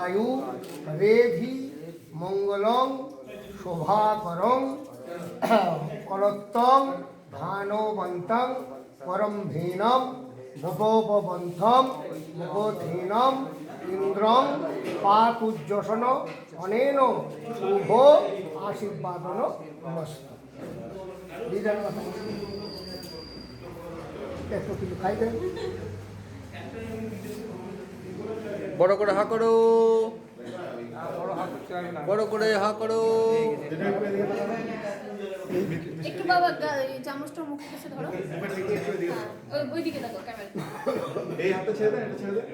আয়ু রেধি মঙ্গলং শোভাকরং করত্তং ধানবন্তং পরমভীনম গোপোপবন্ধম গোধীনম ইন্দ্রম পাকুজ্জসন অনেন শুভ আশীর্বাদন নমস্ত। একটু কিছু খাইবেন? বড় করে হা করো। বড় করে হা করো। একটু বাবা চামচটা মুখের কাছে ধরো। হ্যাঁ, ওই- ওইদিকে দেখো ক্যামেরা এই হাতটা ছেড়ে দেন এটা ছেড়ে দেন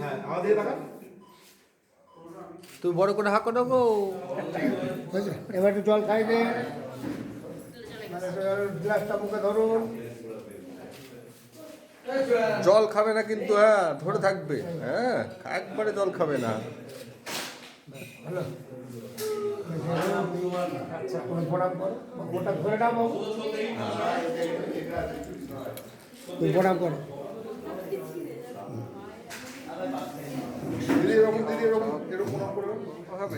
হ্যাঁ আমার দিকে তাকান। তুমি বড় করে হা করো গো। এবার একটু জল খাইবেন মানে গ্লাসটা মুখে ধরুন। জল খাবে না কিন্তু হ্যাঁ ধরে থাকবে। হ্যাঁ একবারে জল খাবে না। প্রণাম করো দিদি এরকম দিদি এরকম এরকম প্রণাম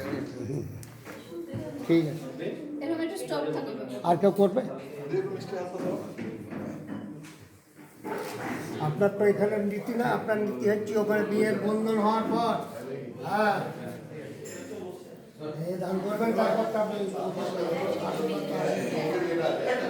ঠিক আছে আর কেউ করবে দিদি একটু মিষ্টি হাতটা দাও আপনার তো এখানে নীতি না, আপনার নীতি হচ্ছে ওখানে বিয়ের বন্ধন হওয়ার পর। হ্যাঁ। দান করবেন তারপর